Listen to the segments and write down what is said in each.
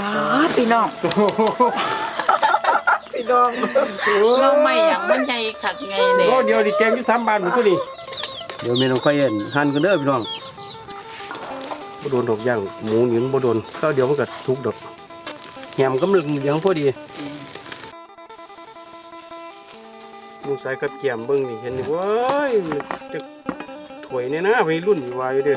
อ๋อพี่น้องพี่น้องเราไม่อย่างมันใหญ่ขักไงเนี่ยโอ้เดี๋ยวดิแกงอยู่สามบาทหมดตัวนี้เดี๋ยวเมนูไข่เอ็นหั่นกันเด้อพี่น้องบ่โดนดอกย่างหมูหยืนบ่โดนข้าวเดียวมันก็ทุกดอกแหมก็มันเหลืองพอดีลูกสายกับแก้มเบิ่งนี่เห็นนี่เว้ยมันจะถวยเนี่ยนะวัยรุ่นอยู่ว่าอยู่เด้อ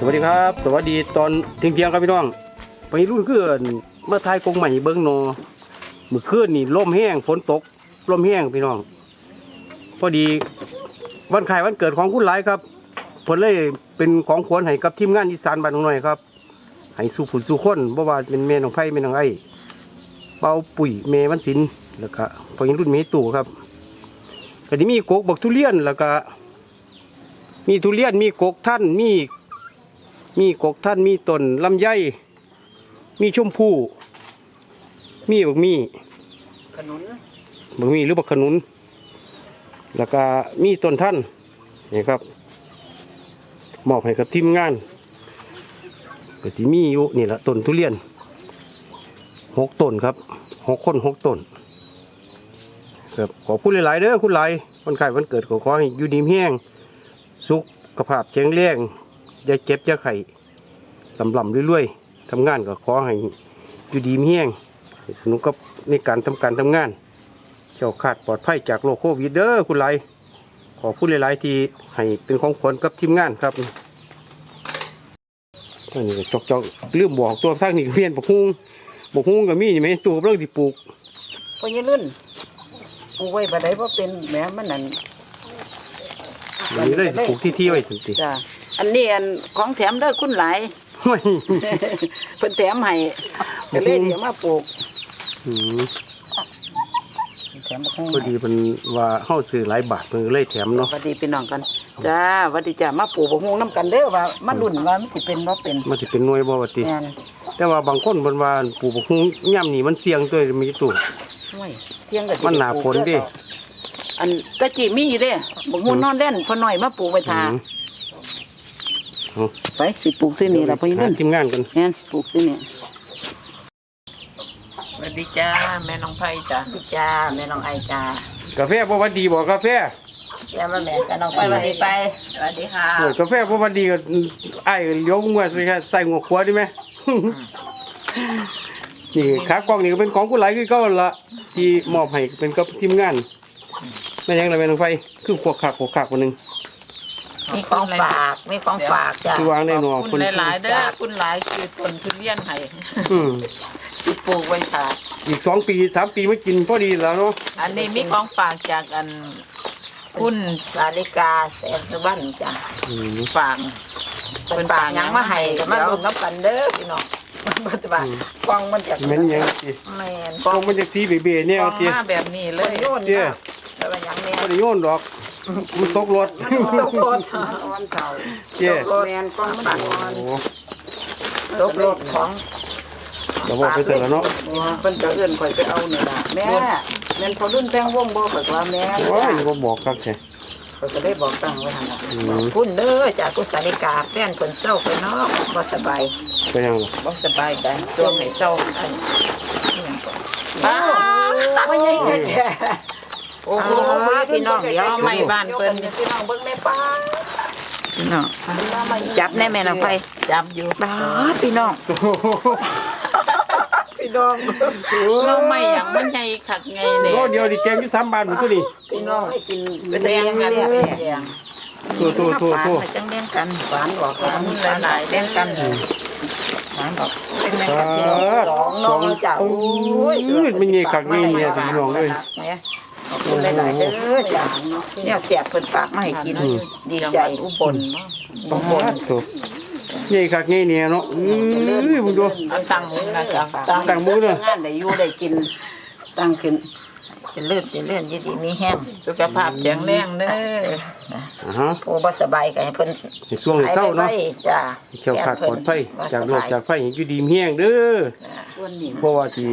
สวัสดีครับ สวัสดีตอนเที่ยงครับพี่น้องไปรุ่นเกือนเมื่อทายกงใหม่เบิ้งโนเมื่อคืนนี่ลมแห้งฝนตกลมแห้งพี่น้อง พอดีวันขายวันเกิดของคุณหลายครับผลเลยเป็นของขวัญให้กับทีมงานอีสานบ้านหน่อยครับให้สู่ผุนสู่คนบ่ว่าเป็นแม่น้องไผ่แม่น้องไอ้เป่าปุ๋ยเมวันศิลแล้วก็พอยังรุ่นเมตู่ครับก็ที่มีโกกบักทุเรียนแล้วก็มีทุเรียนมีโกกท่านมี มีกกท่านมีต้นลำไยมีชมพู่มีบักมีขนุนบักมีหรือบักขนุน แล้วก็มีต้นท่านนี่ครับมอบให้กับทีมงานก็สิมีอยู่นี่แหละต้นทุเรียนหกต้นครับหกคนหกต้นครับขอพูดหลายๆเด้อคุณหลายวันไข่วันเกิดขอขอให้อยู่ดีมีแห้งสุขภาพแข็งแรง อย่าเจ็บอย่าไข้ลำลำเรื่อยๆทำงานก็ขอให้อยู่ดีมีแห้งให้สนุกกับในการทำการทำงาน เจ้าขาดปลอดภัยจากโรคโควิดเด้อคุณไรขอพูดหลายๆที่ให้เป็นของขวัญกับทีมงานครับอันนี้ก็จอกจอกๆลืมบอกตัวทางนี้ก็เพี้ยนบกฮุงบกฮุงก็มีนี่ไหมตัวเรื่องที่ปลูกพอยี่รุ่นปลูกไว้บ่ได้เพราะเป็นแหมมันนั่นอันนี้เลยสิปลูกที่ที่ไว้ถึงติจ้ะ อันนี้อันของแถมเด้อคุณหลายไม่เพิ่นแถมให้ก็เลยเดี๋ยวมาปลูกอืมแถมบักฮุ่งพอดีเป็นว่าเฮาซื้อหลายบาทเพิ่นก็เลยแถมสเนาะวัสดีพี่น้องกันจ้าสวัสดีจ้ามาปลูกบักฮุ่งน้ำกันเด้อว่ามาดุนว่ามันสิเป็นบ่เป็นมันสิเป็นหน่วยบ่ว่าติแม่นแต่ว่าบางคนเพิ่นว่าปลูกบกฮุงย่ำนี่มันเสี่ยงตัวมีตู้โอ้ยเที่ยงก็สิมันหนาฝนดิอันตะกี้มีอยู่เด้บักฮุ่งนอนเล่นพอหน่อยมาปลูกไว้ทาอืม ไปสิปลูกที่นี่ล่ะพอยี่หารุ่นทีมงานกันแม่นปลูกที่นี่สวัสดีจ้าแม่น้องไผ่จ้าจ้าแม่น้องไอจ้ากาแฟบ่ว่าดีบ่กาแฟแม่มาแม่กันน้องไปวันนี้ไปสวัสดีค่ะเออกาแฟพวกมันดีก็ไอ้ายเลี้ยวงัวใส่ใส่หัวขวาได้ไหม นี่ขากล้องนี่ก็เป็นของกูหลายคือเก็ละที่มอบให้เป็นกับทีมงานแม่ยังไงแม่นองไฟคือขวกขากขวกขากคนหนึ่ง มีของฝากมีของฝากจ้าคือวางได้หนอขอบคคุนณหลายๆเด้อคุณหลายคือต้นทุเรียนไห้อืมที่ปลูกไว้ค่ะอีกสองปีสามปีไม่กินพอดีแล้วเนาะอันนี้มีของฝากจากอัน คุณสาลิกาแสนสุวรรณจ้าอืมฝากเป็นฝากหยังมาให้ก็มาลุ้นน้ำกันเด้อพี่น้องมันบ่จะว่ากล้องมันจะแม่นยังสิแม่นกล้องมันจะสีเบ๋ๆเนี่ยกล่เอาองเตี้ยมาแบบนี้เลเลยยโยนเตี้ยเนาะแล้วว่าหยังแม่ไม่ได้โยนดอก มันตกรถ ตกรถวันเก่าเตี้ยตกรถแม่นกล้องมันอ่อนโอ้ตกรถของเราบอกไปเถอะแล้วเนาะเพิ่นจะเอื้อนข่อยไปเอานี่ล่ะแม่แม่นพอรุ่นแต่งวงบ่ข่อยก็ว่าแม่นโอ้ยบ่บอกครับแค่ ข่อยก็ได้บอกตั้งไว้หั่นน่ะอืขอมบคุณเด้อจากกุศลิกาแฟนเพิ่นเศร้าเพิ่นเนาะบ่สบายไปยังล่ะบ่สบายใจตัวให้เศร้าอันบ้าไม่ใช่แค่ โอ้โหพี่น้องเดี๋ยวเอาไม้บ้านเพิ่นพี่น้องเบิ่งแม่ป้าพี่น้องจับแน่แม่น้องไปจับอยู่บ้าพี่น้องโอ้โหพี่น้องเราไม่อย่างมันใหญ่ขักไงเนี่ยโอ้เดี๋ยวดิแกงอยู่สามบาทหมดตัวนี้พี่น้องให้กินแดงกันเนี่ยแดงโทษโทษโทษโทษจังเล่นกันหวานบอกหวานหลายๆเล่นกันหวานบอกเป็นแม่กับพี่น้องสองน้องจ้ะโอ้ยมันเงี้ยกักเงี้ยเนี่ยพี่น้องเลยเนี่ย ขอบคุณหลายๆเด้อจ้ะเนี่ยเสียบเพิ่นฝากมาให้กินอืมดีจังหใจวัดอุบลเนาะบ้าโถใหญ่คักใหญ่เนี่ยเนาะอื้อมึงดูเอาตังค์นะจ๊ะตั้งมือเด้องานได้อยู่ได้กินตั้งขึ้นจะเลื่อนจะเลื่อนอยี่ดีมีแห้งสุขภาพแข็งแรงเด้ออ่าฮะผู้บ่สบายก็ให้เพิ่นในช่วงเศร้าเนาะหยไวๆจ้าแก้วขาดปลอดภัยบ่จากสโรคบายจากไฟอยู่ดีมีแห้งเด้อส่วนนี้เพราะว่าที่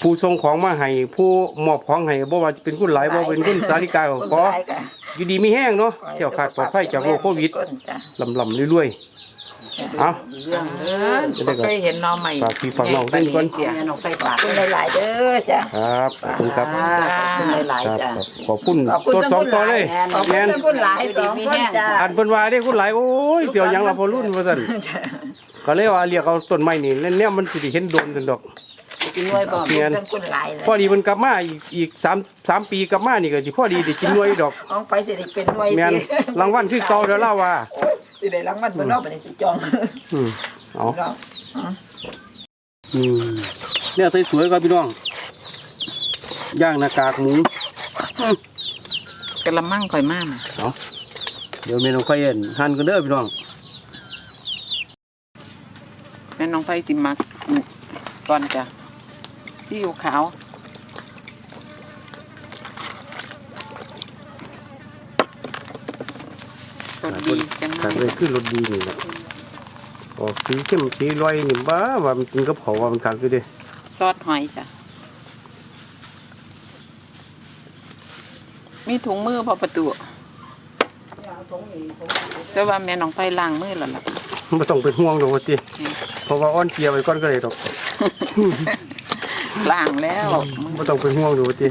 ผู้ส่งของมาให้ผู้มอบของให้บ่ว่าจะเป็นคุณหลายบ่เป็นคุณสาริกาก็ขอคนร้ายก็อยู่ดีมีแห้งเนาะแก้วขาดปลอดภัยจากโรคโควิดจ้ะลำลำๆรวยๆเอาเรื่องเด้อบ่เคยเห็นหน้อใหม่ฝากพี่ฝากน้องทุกคนเสียแม่น้องไฟปากคุณหลายๆเด้อจ้ะครับขอบคุณครับขอบคุณหลายครับๆจ้ะขอบคุณขอบคุณตัวสองตัวเลยขอบคุณแม่นทั้งคุณหลายสองคนจ้ะอันเพิ่นว่าได้คุณหลายโอ้ยเดี๋ยวหยังเราพอรุ่นว่าซั่นก็เลยว่าเรียกเอาต้นไม้นี่แล้วเนี่ยมันสิได้เห็นโดนกันดอก กินด้วยบ่แม่นทั้งคุณหลายเลยพอดีมันกลับมาอีกอีกสามสามปีกลับมานี่ก็สิพอดีได้กินหน่วยดอกน้องไปสิได้เป็นหน่วยแม่นดีรางวัลคือเก่าแล้วเล่าว่าโอ้ยสิได้รางวัลเบิ่งเนาะบ่ได้สิจองอืมเอาเนาะอืมเนี่ยสวยๆครับพี่น้องย่างหน้ากากหมูกระมังข่อยมากเอาเดี๋ยวเมนูไฟเอ็นหั่นกันเด้อพี่น้องแม่น้องไฟสิมักก่อนจ้ะ ซีอิ๊วขาวรสดีจังคักเลเลยยคือรสดีนี่แหละออกสีเข้มสีลอยนี่บ้าว่ามันกินกับเขาวว่ามันคักอยู่เด้ซอสหอยจ้ะมีถุงมือพอประตูแต่ว่าแม่น้องไฟล้างมือแล้วล่ะ ไม่ต้องเป็นห่วงหรอกว่าติเพราะว่าอ้อนเกียร์ไว้ก่อนก็เลยดอก ล้างแล้วไม่ต้องเป็นห่วงหรอกว่าติ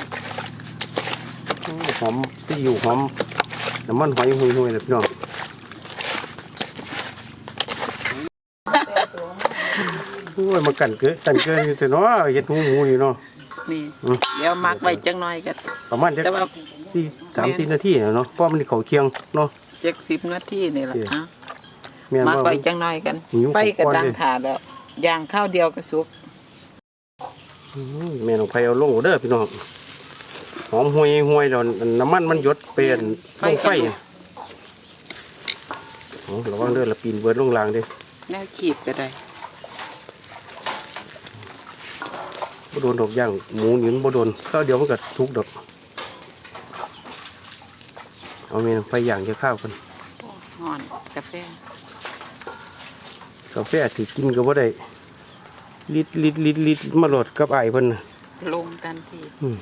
โอ้หอมซีอิ๊วหอมน้ำมันหอยหุยๆเลยพี่น้องโอ้ยมากันเกิดกันเกิดแต่เนาะเห็ดหูหมูนี่เนาะนี่อืมเดี๋ยวมักไว้จังหน่อยก็ประมาณจะแต่ว่าสี่สามสี่นาทีน่ะเนาะเพราะมันเขาเคียงเนาะเจ็กสิบนาทีนี่แหละโอเคนะแม่นมักว่าไว้จังหน่อยกันหิวไฟกระก่อนดังเลยถาแล้วย่างข้าวเดียวก็สุกอืม แม่น้องไผเอาลงเด้อพี่น้องหอมห่วยห่วยๆแล้วน้ำมันมันหยดเป็นลงไฟโอ้ระวังเด้อละปีนเบิดลงรางเด้อแนวขีดก็ได้บ่โดนดอกย่างหมูนี่มันบ่โดนข้าวเดียวมันก็ทุกดอกเอาแม่น้องไฟย่างจะข้าวกันหอนกาแฟกาแฟถือกินก็บ่ได้ ลิดลิดลิดลิดมาโหลดกับไอ้ายเพิ่นน่ะลงทันทีอืม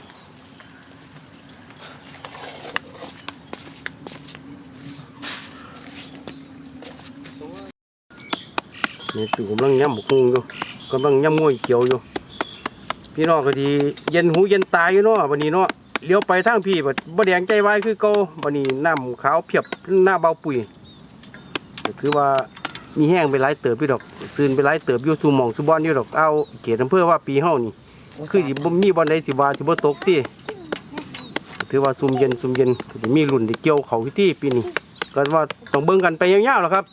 นี่ตู่กำลังย่ำหมกฮุงอยู่กำลังย่ำงวยเขียวอยู่ พี่น้องก็ดีเย็นหูเย็นตาอยู่เนาะวันนี้เนาะเลี้ยวไปทางพี่บัดบ่แดงใจไว้คือเก่าวันนี้น้ำขาวเพียบหน้าเบาปุ๋ยก็คือว่า มีแห้งไปหลายเติบพี่ดอกซืนไปหลายเติบอยู่สู่หมองสู่บอนอยู่ดอกเอาเกียรติอำเภอว่าปีเฮานี่ คือสิบ่มีบอนใดสิว่าสิบ่ตกติถือว่าซุ่มเย็นซุ่มเย็นก็สิมีรุ่นที่เกี่ยวเขาพิธีปีนี้ก็ว่าต้องเบิ่งกันไปยาวๆแล้วครับ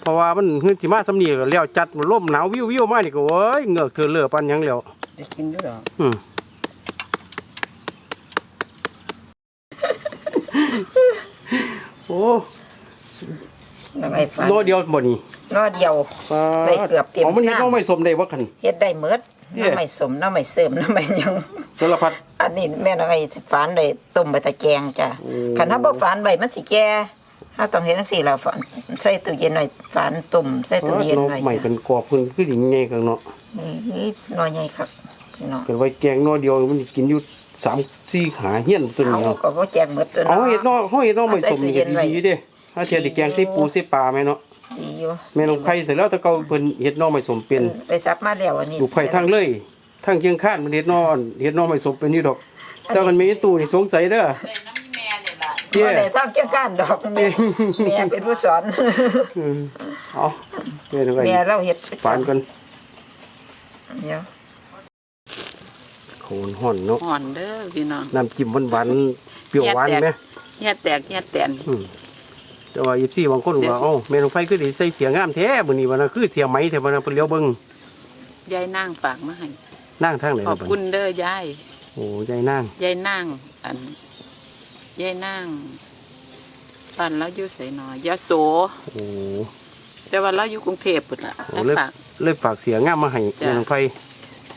เพราะว่ามันเฮือนสิมาสำนีก็แล้วจัดมันลมหนาววิววิวๆมานี่ก็โอ้ยเหงือกเธอเลือปันหยังแล้วได้กินด้วยเหรออืมโอ้ น้องไอ้ฟันโลเดียวบ่นี่นอเดียว ได้เกือบเต็มามันนี่สามต้องไม่สมได้ว่าคัน เฮ็ดได้เมิดเนี่ยน้ำไม่สมน้ำไม่เสริมน้ำไม่หยัง สารพัด อันนี้แม่น้องไอ้สิฝานได้ต้มใบตะแกรงจ้ะโอ้ คันถ้าบ่ฝานใบมันสิแก่ถ้าต้องเฮ็ดจังซี่ล่ะฝานใส่ตู้เย็นหน่อยฝานต้มใส่ตู้เย็นเนาะหน่อยใหม่เป็นกรอบเพิ่นคือสิใหญ่ข้างเนาะนี่นี่น้อยใหญ่ครับพี่น้องเป็นไว้แกงเนอเดียวมันสิกินอยู่สามสี่หาเฮียนตัวเอานี้เนาะก็บ่แจงหมดตัวเอาเนาะเห็ดเนอเฮาเห็ดเนอไม่สมนี่ก็เอาใส่ตู้เย็นไว้ดีๆเด้ ถ้าเทียได้แกงใส่ปูใส่ปลาแม่เนาะดีอยู่แม่น้องไผเสร็จแล้วแตะเกาเพิ่นเฮ็ดเนอไม่สมเป็นไปซับมาแล้วอันนี้อยู่ไผทางเลยทางเชียงคานมันเฮ็ดเนอเฮ็ดเนอไม่สมเป็นนี่ดอกแต่มันมีไอ้ตู้นี่สงสัยเด้อเจ้บ่ได้ทางเกี่ยงก้านดอกแม่แม่เป็นผู้สอนอืมเอาเฮ็ดจังไงแม่เราเฮ็ดปานกันเดี๋ยวโขนห่อนเนาะหอนเด้อพี่น้องน้ำจิ้มหวานๆเปรี้ยวหวานไหมเฮียแตกเฮียแตนอืม แต่ว่าอีซี่บางคนว่าเอ้าแม่น้องไผคือได้ใส่เสียงามแท้มื้อนี้ว่านะคือเสียไหมแท้บ่นะเพิ่นเลี้ยวเบิ่งยายนางฝากมาให้นั่งทางไหนขอบคุณเด้อยายโอ้ยายนางยายนางอันยายนางปันแล้วอยู่ใส่หนอยยาโสโอ้ไปแต่ว่าเราอยู่กรุงเทพพุ่นล่ะโอ้แล้วเลยฝากเลยฝากเสียงามมาให้จ้ะแม่น้องไฟ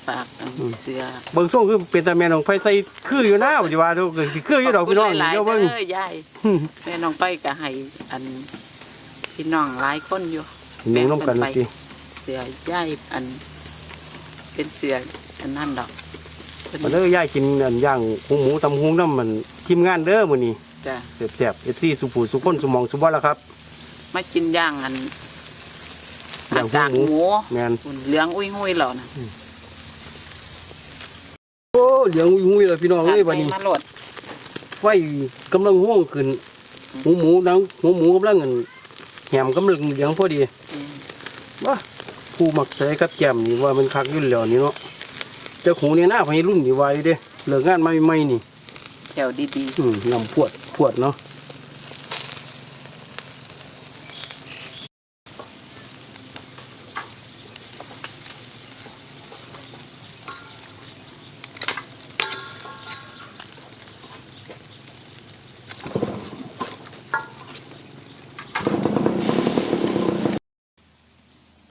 ฝากอันเสื้อเบิ่งส่งคือเป็นตาแม่น้องไฟใส่คืออยู่นะปัจจุบันเด้อสิคืออยู่ดอกพี่น้องขบคุณหลายเดี๋ยวๆเบิ่งเด้อยายแม่น้องไปก็ให้อันพี่น้องหลายคนอยู่หนูน้ำกันแบ่งสิเสื้อยายอัน เป็นเสื้ออันนั้นดอกเพิ่นมาเด้อยายกินอันย่างหมูหมูตำหุงน้ำมันทีมงานเด้อมื้อนี้จ้ะแซ่บๆเอซี่สุผูสุคนสมองสุบ่ล่ะครับมากินย่างอันย่างกากหหมูมูแม่นอุ่นเหลืองอุ้ยหุ้ยๆหรอนะโอ้เหลืองอุ้ยๆเลยพี่น้องเอ้ยบัดนี้มาโหลดไฟกำลังห่วงขึ้นหมูหมูนังหมูหมูกำลังอันแหมกำลังเหลืองพอดีอืมว่าผู้มักใส่กับแก้มนี่ว่ามันคักอยู่แล้วนี่เนาะเจ้าของเนี่ยหน้าไปรุ่นนี่ไว้เด้เลิกงานมาใหม่ๆนี่แถวดีอืมนำพวดพวดเนาะ ๆ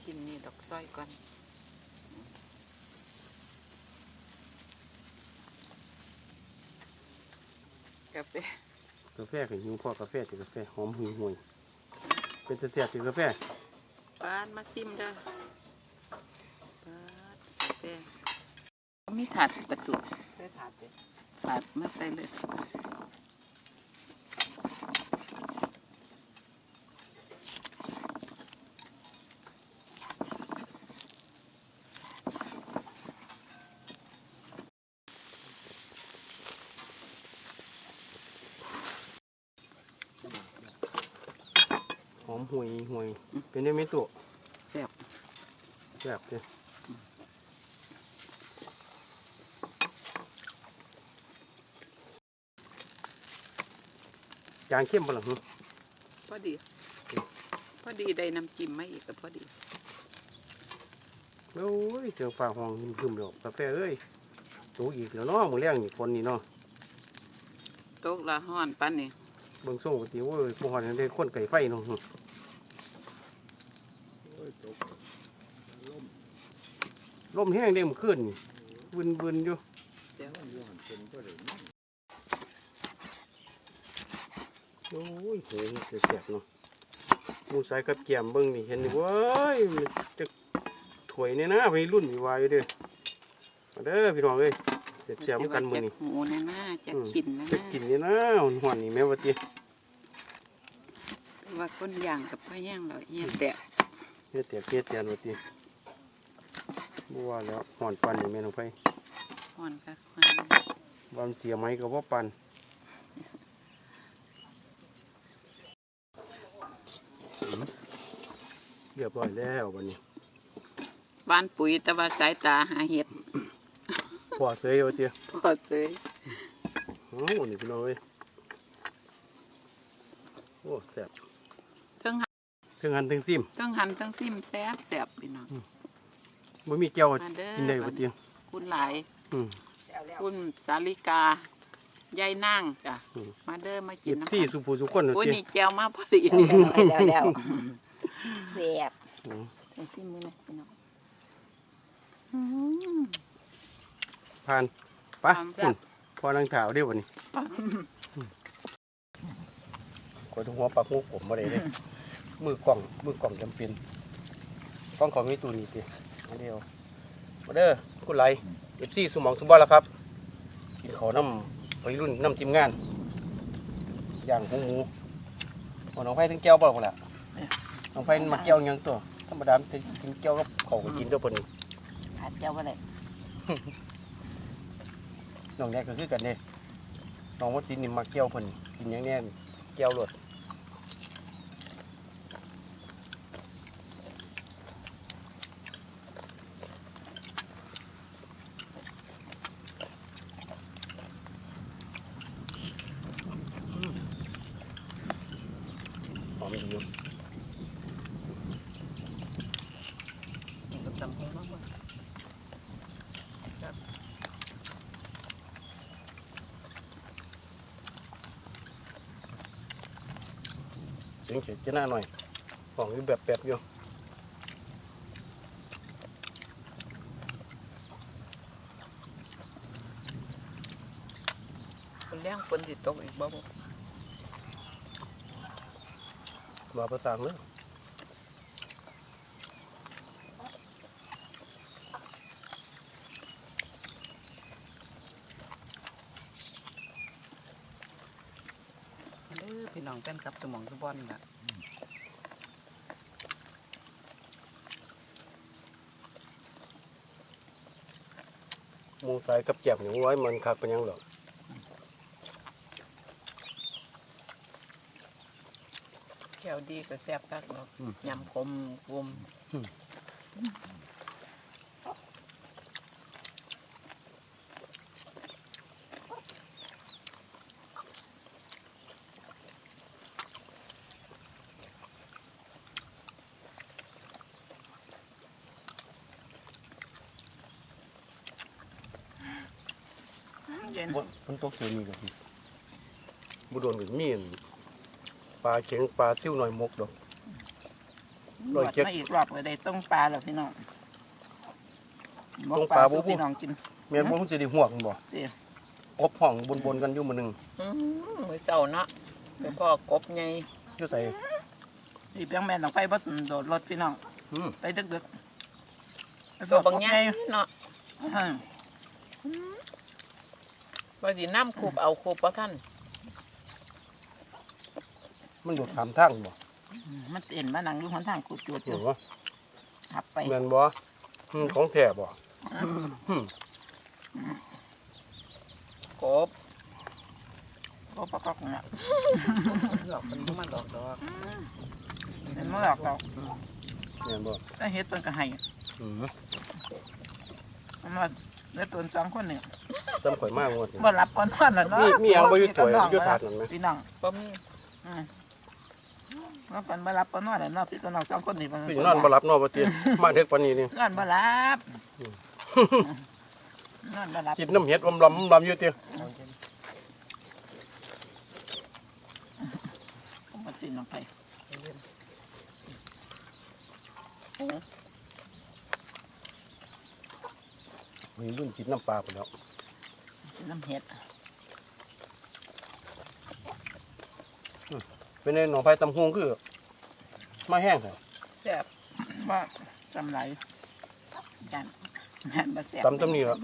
กินนี่ดอกสร้อยก่อน กาแฟกาแฟกับหิวพ่อกาแฟติกาแฟหอมหุยหุยเป็นจะแซ่บติกาแฟปานมาซิมเด้อปาดกาแฟมีถาดประตูได้ถาดเลยถาดมาใส่เลย หอมหุยหุย เป็นได้ไหมตัวแซ่บ แซ่บเด้ยางเข้มบ่ล่ะหึพอดี พอดีได้น้ำจิ้มมาอีกก็พอดี โอ้ย เสียงฟ้าห้องคึมๆแล้วกาแฟเอ้ยสูอีกแล้วเนาะมื้อแรงนี่คนนี่เนาะโต๊ะละห้อนปันนี่เบิ่งส่งปกติโอ้ยบ่ฮอดได้คนไก่ไฟเนาะ ลมแห้งเด้มอขึ้นนี่บึนๆอยู่เดี๋ยวโอ้ยโหเสียบๆเนาะหมูสายกับแกมเบิ่งนี่เห็นนี่เว้ยมันจะถวยเนี่ยนะไปรุ่นนี่วายอยู่เด้อมาเด้อพี่น้องเอ้ยเสียบๆเหมือนกันมื้อนี้จะหูแน่น่าจะอืมกินแน่จะน่ากินนี่นะหวนๆนี่แม่ว่าติแต่ว่าคนย่างกับพ่อแย่งเราเฮียแตะเฮ็ดแต่เฮ็ดแต่ว่าติ บ่ว่าแล้วหอนปันนี่แม่น้องไผห้อนกับห้อนวามนเสียไหมก็บ่ปันเรียบร้อยแล้วบัดนี้บ้านปุ๋ยแต่ว่าสายตาหาเห็ดพอเสยเอาติพอเสยโอ้นี่พี่น้องเอ้ยโอ้แซ่บเทั้งหันถึงหันถึงซิมเทั้งหันเทั้งซิมแซ่บแซ่บพี่น้อง บ่มีแก้วมาเด้อกินได้บ่เตียงคุณหลายอืมแล้วแล้วคุณสาลิกายายนั่งจ้ะอืม มาเด้อมากิเก็นบน้ำที่กันสุผู้สุคนน่ะโอ้ยตินี่แก้วมาพอดีแล้วแล้วเสียบอืมไปซิมือนะพี่น้องอืม ผ่านไปะผ่านคุณพอนังถาวเด้อบัดนี้กดหัวปากหูผมบ่ได้เด้มือกล่องมือกล่องจำเป็นกล้องของมีตัวนี้ติอัน เดียวมาเด้อคุณไหล FC สมองสมบัติแล้วครับกินข้าวน้ำวัยรุ่นน้ำทีมงานย่างหูหมูบ่น้องไผถึงแก้วบ่พุ่นล่ะน้องไผมาแก้วหยังตัวธรรมดามันจะกินแก้วกับข้าวก็กินตัวเพิ่นนี่หาเจ้าอะไรน้องแน่ก็คือกันเด้น้องวัดสินนี่มาแก้วเพิ่นกินหยังแน่แก้วรด ยังเฉยจหน้าหน่อยของอยู่แบบแบบอยู่เลี้ยงฝนติดตกอีกบ้างมาประสานเลย อพี่น้องแฟนคลับสมองสมบอนล่ะมูสายกับแจ่มอย่างร้อยมันคักเป็นยังหรอกแก้วดีก็แซ่บคักเนาะยำคมกลม เย็นบ่มันตกเสียนี่ก็ดีบุโดนกับมีนปลาเข็งปลาซิ่วหน่อยมกดอกรอดมาอีกรอบก็ได้ต้มปลาแล้วพี่น้องต้มปลาสู้บ่บ่ พี่น้องกินแม่นบ่มันสิได้ห่วงบ่เด้ออบห้องบนๆกันอยู่มื้อหนึงอืมมื้อเช้าเนาะไปพ่อกบใหญ่อยู่ไสที่เพียงแม่นต้องไปบ่โดดรถพี่น้อง อืมไปดึกๆไปตัวบางกใหญ่เนาะอืม ว่าสิน้ำคูบเอาคูบบ่ทันมันอยู่ถามทางบ่มันเต้นมานั่งอยู่หนทางกูจูดอเห็ยู่นบ่หับไปแม่นบ่อืมของแท้บ่อืมกบก็ประกอบเนี่ยหลอกมันบ่มาหลอกดอกมันมาหลอกเราแม่นบ่ถ้าเฮ็ดต้นก็ให้อืมมันว่า เหลือต้นสองคนนี่ซ้ำข่อยมากงวดนี้บ่รับก่อนทอนแล้วเนาะมีมีหยังบ่อยู่ถ้วยพี่น้งอยู่ถาดนั่นไหมพี่น้องบ่มีอืมแล้วกันบ่รับก่อนนอนแล้วเนาะพี่กับน้องสองคนนี่พี่นอนบ่หลับเนาะบ่ติมาเด็กปานนี้นี่นอนบ่รับอืมนอนบ่รับ กินน้ำเห็ดอมลำอมลำอยู่ติผมมาสินลงไป มีรุ่น กินน้ำปลาพุ่นแล้วน้ำเห็ดเป็นไงหนองไผตำฮวงคือมาแห้งค่ะแซ่บว่าจำไรกันงานมาแสบตำตำนี่แล้ว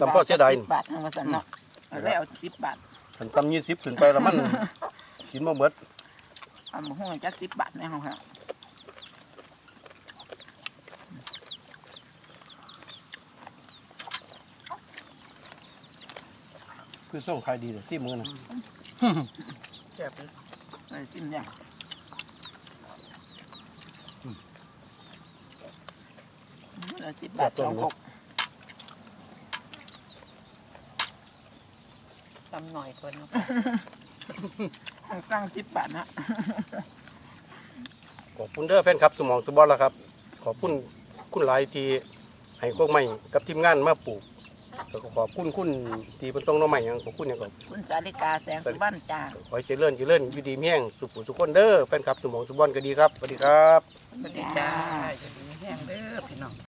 จำพ่อเสียดายสิบบาททางมาสันเนาะเอาได้เอาสิบบาทขันตำยี่สิบขึ้นไปแล้วมัน กินมาเบิดเอามาหุ้งจักสิบบาทในห้องครับ คือส่งขายดีเลยที่มือนะแซ่บเลยไอ้จิ้มเนี่ยเหลือสิบบาทสองหกตำหน่อยก่อนเนาะตั้งสิบบาทนะขอบคุณเด้อแฟนครับ สมองสมบอลแล้วครับ ขอบคุณคุณหลายที่ให้พวกใหม่กับทีมงานมาปลูกแล้ว ก็ขอบคุณคุณที่เป็นต้องน้องใหม่หยังขอบคุณอย่างก็คุณสาริกาแสงสุวรรณจ้าขอให้เจริญเจริญอยู่ดีมีแห้งสุขสุขคนเด้อแฟนครับสมองสมบอลก็ดีครับสวัสดีครับสวัสดีจ้าจะดีแห้งเด้อพี่น้อง